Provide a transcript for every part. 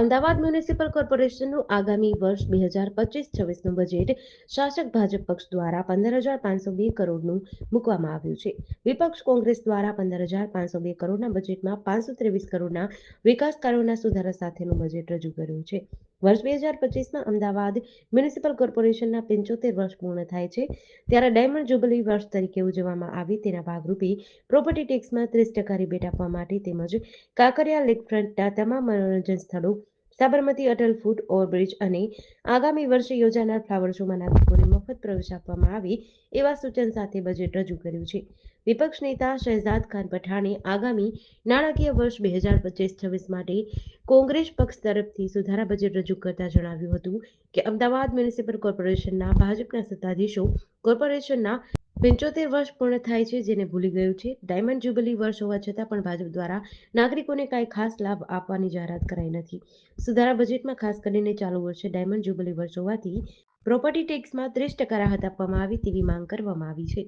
Ahmedabad municipal કોર્પોરેશનનું આગામી વર્ષ બે હજાર પચીસ છવ્વીસનું બજેટ શાસક ભાજપ પક્ષ દ્વારા પંદર હજાર પાંચસો બે કરોડનું મૂકવામાં આવ્યું છે. વિપક્ષ કોંગ્રેસ દ્વારા પંદર હજાર પાંચસો બે કરોડના બજેટમાં પાંચસો ત્રેવીસ કરોડના વિકાસ કાર્યોના સુધારા સાથેનું બજેટ રજૂ કર્યું છે. વર્ષ બે હજાર પચીસમાં અમદાવાદ મ્યુનિસિપલ કોર્પોરેશનના પંચોતેર વર્ષ પૂર્ણ થાય છે. ત્યારે ડાયમંડ જુબલી વર્ષ તરીકે ઉજવવામાં આવી. તેના ભાગરૂપે પ્રોપર્ટી ટેક્સમાં ત્રીસ ટકા રિબેટ આપવા માટે તેમજ કાંકરિયા લેકફ્રન્ટના તમામ મનોરંજન સ્થળો, સાબરમતી અટલ ફૂટ ઓવરબ્રિજ અને આગામી વર્ષે યોજાનાર ફ્લાવર શોમાં નાગરિકોને મફત પ્રવેશ આપવામાં આવે એવા સૂચન સાથે બજેટ રજૂ કર્યું છે. વિપક્ષ નેતા શહેજાદ ખાન પઠાણે આગામી નાણાકીય વર્ષ બે હજાર પચીસ છવ્વીસ માટે કોંગ્રેસ પક્ષ તરફથી સુધારા બજેટ રજૂ કરતા જણાવ્યું હતું કે અમદાવાદ મ્યુનિસિપલ કોર્પોરેશનના ભાજપના સત્તાધીશો કોર્પોરેશનના પંચોતેર વર્ષ પૂર્ણ થાય છે જેને ભૂલી ગયું છે. ડાયમંડ જ્યુબલી વર્ષ હોવા છતાં પણ ભાજપ દ્વારા નાગરિકોને કાંઈ ખાસ લાભ આપવાની જાહેરાત કરાઈ નથી. સુધારા બજેટમાં ખાસ કરીને ચાલુ વર્ષે ડાયમંડ જ્યુબલી વર્ષ હોવાથી પ્રોપર્ટી ટેક્સમાં ત્રીસ ટકા રાહત આપવામાં આવી તેવી માંગ કરવામાં આવી છે.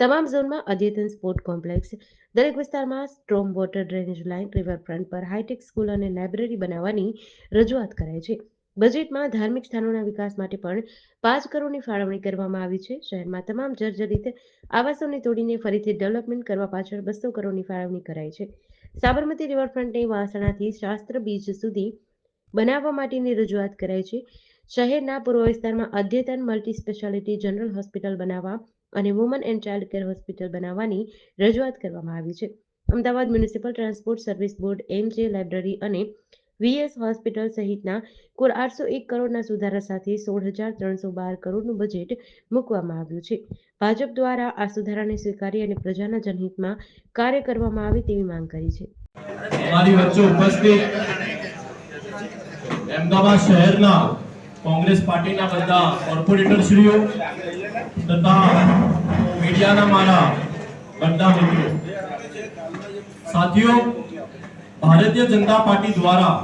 તમામ ઝોનમાં અદ્યતન સ્પોર્ટ કોમ્પ્લેક્સ, દરેક વિસ્તારમાં storm water drainage line, riverfront પર હાઈટેક સ્કૂલ અને લાઇબ્રેરી બનાવવાની રજૂઆત કરાઈ છે. બજેટમાં ધાર્મિક સ્થાનોના વિકાસ માટે પણ પાંચ કરોડની ફાળવણી કરવામાં આવી છે. શહેરમાં તમામ જર્જરિત આવાસોને તોડીને ફરીથી ડેવલપમેન્ટ કરવા પાછળ બસો કરોડની ફાળવણી કરાઈ છે. સાબરમતી રિવરફ્રન્ટને વાસણાથી શાસ્ત્ર બીજ સુધી બનાવવા માટેની રજૂઆત કરાઈ છે. શહેરના પૂર્વ વિસ્તારમાં અદ્યતન મલ્ટી સ્પેશિયાલિટી જનરલ હોસ્પિટલ બનાવવા અને woman and child care hospital બનાવવાની રજૂઆત કરવામાં આવી છે. Ahmedabad municipal transport service board MJ library અને વીએસ હોસ્પિટલ સહિતના કુલ આઠસો એક કરોડના સુધારા સાથે સોળ હજાર ત્રણસો બાર કરોડનું બજેટ મૂકવામાં આવ્યું છે. ભાજપ દ્વારા આ સુધારાને સ્વીકારી અને પ્રજાના જનહિતમાં કાર્ય કરવામાં આવે તેવી માંગ કરી છે. અમારી વચ્ચે ઉપસ્થિત અમદાવાદ શહેરના કોંગ્રેસ પાર્ટીના બધા કોર્પોરેટરશ્રીઓ તથા મીડિયાના મારા બધા મિત્રો. સાથીઓ, ભારતીય જનતા પાર્ટી દ્વારા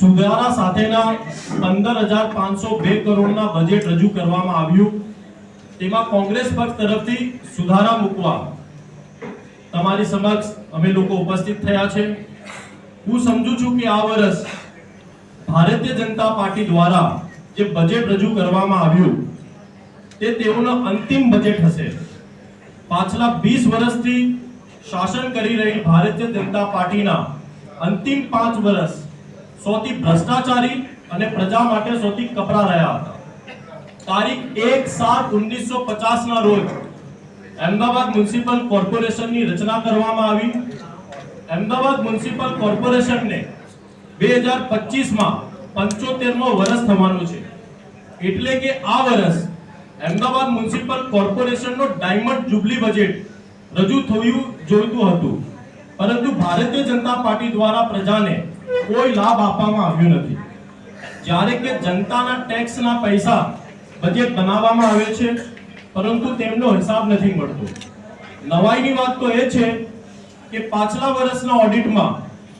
સુધારા સાથેના પંદર હજાર પાંચસો બે કરોડના બજેટ રજૂ કરવામાં આવ્યું. તેમાં કોંગ્રેસ પક્ષ તરફથી સુધારા મૂકવા તમારી સમક્ષ અમે લોકો ઉપસ્થિત થયા છે. હું સમજુ છું કે આ વર્ષ ભારતીય જનતા પાર્ટી દ્વારા જે બજેટ રજૂ કરવામાં આવ્યું, તે તેઓનો અંતિમ બજેટ હશે. પાછલા 20 વર્ષથી શાસન કરી રહી ભારતીય જનતા પાર્ટીના અંતિમ પાંચ વર્ષ સૌથી ભ્રષ્ટાચારી અને પ્રજા માટે સૌથી કપરા રહ્યા હતા. તારીખ એક સાત ઓગણીસો પચાસ ના રોજ અમદાવાદ મ્યુનિસિપલ કોર્પોરેશનની રચના કરવામાં આવી. અમદાવાદ મ્યુનિસિપલ કોર્પોરેશનને બે હજાર પચીસમાં પંચોતેરમો વર્ષ થવાનું છે. એટલે કે આ વર્ષ અમદાવાદ મ્યુનિસિપલ કોર્પોરેશનનો ડાયમંડ જુબલી બજેટ રજૂ થયું, જોઈતું હતું. પરંતુ ભારતીય જનતા પાર્ટી દ્વારા પ્રજાને કોઈ લાભ આપવામાં આવ્યો નથી. જ્યારે કે જનતાના ટેક્સના પૈસા બજેટ બનાવવામાં આવે છે, પરંતુ તેમનો હિસાબ નથી મળતો. નવાઈની વાત તો એ છે કે પાછલા વર્ષના ઓડિટમાં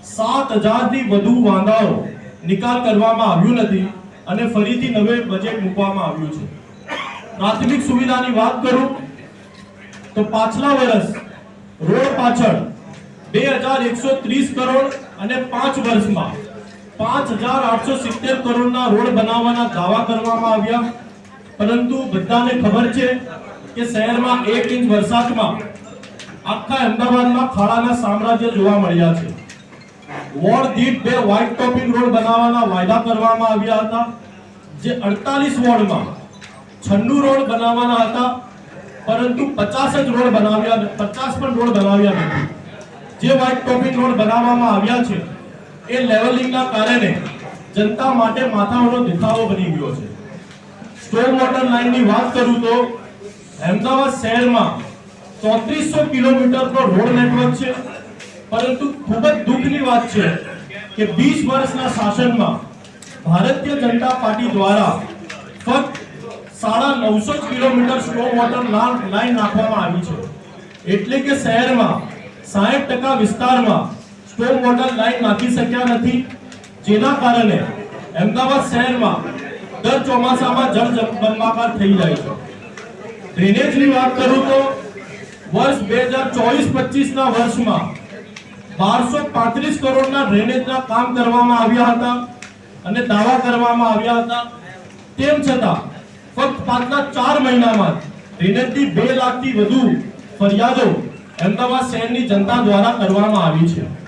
સાત હજારથી વધુ વાંધાઓ નિકાલ કરવામાં આવ્યું નથી અને ફરીથી નવે બજેટ મૂકવામાં આવ્યું છે. પ્રાથમિક સુવિધાની વાત કરું તો પાછલા વર્ષ રોડ પાછળ બે હજાર એકસો ત્રીસ કરોડ અને પાંચ વર્ષમાં પાંચ હજાર આઠસો સિત્તેર કરોડના રોડ બનાવવાના દાવા કરવામાં આવ્યા. પરંતુ બધાને ખબર છે કે શહેરમાં એક ઇંચ વરસાદમાં આખા અમદાવાદમાં ખાડાના સામ્રાજ્ય જોવા મળ્યા છે. વોર્ડ દીઠ બે વ્હાઇટ ટોપિંગ રોડ બનાવવાના વાયદા કરવામાં આવ્યા હતા, જે 48 વોર્ડમાં 96 રોડ બનાવવાના હતા, પરંતુ 50 જ રોડ બનાવ્યા 50 પણ રોડ બનાવ્યા નથી. જે વ્હાઇટ ટોપિંગ રોડ બનાવવામાં આવ્યા છે, એ લેવલિંગના કારણે જનતા માટે માથાનો દેખાવો બની ગયો છે. સ્ટોર વોટર લાઇનની વાત કરું તો, અમદાવાદ શહેરમાં ચોત્રીસો કિલોમીટરનો રોડ નેટવર્ક છે, પરંતુ ખૂબ જ દુઃખની વાત છે કે વીસ વર્ષના શાસનમાં ભારતીય જનતા પાર્ટી દ્વારા ફક્ત સાડા નવસો કિલોમીટર સ્ટોર વોટર લાઇન નાખવામાં આવી છે. એટલે કે શહેરમાં સાહીઠ ટકા વિસ્તારમાં સ્ટોમ વોટર લાઇન નાખી શક્યા નથી. જેના કારણે અમદાવાદ શહેરમાં દર ચોમાસામાં જળ બંબાકાર થઈ જાય છે. ડ્રેનેજની વાત કરું તો વર્ષ બે હજાર ચોવીસ પચીસ ના વર્ષમાં બારસો પાંત્રીસ કરોડના ડ્રેનેજના કામ કરવામાં આવ્યા હતા અને દાવા કરવામાં આવ્યા હતા. તેમ છતાં ફક્ત પાછલા ચાર મહિનામાં ડ્રેનેજની બે લાખથી વધુ ફરિયાદો અમદાવાદ શહેરની જનતા દ્વારા કરવામાં આવી છે.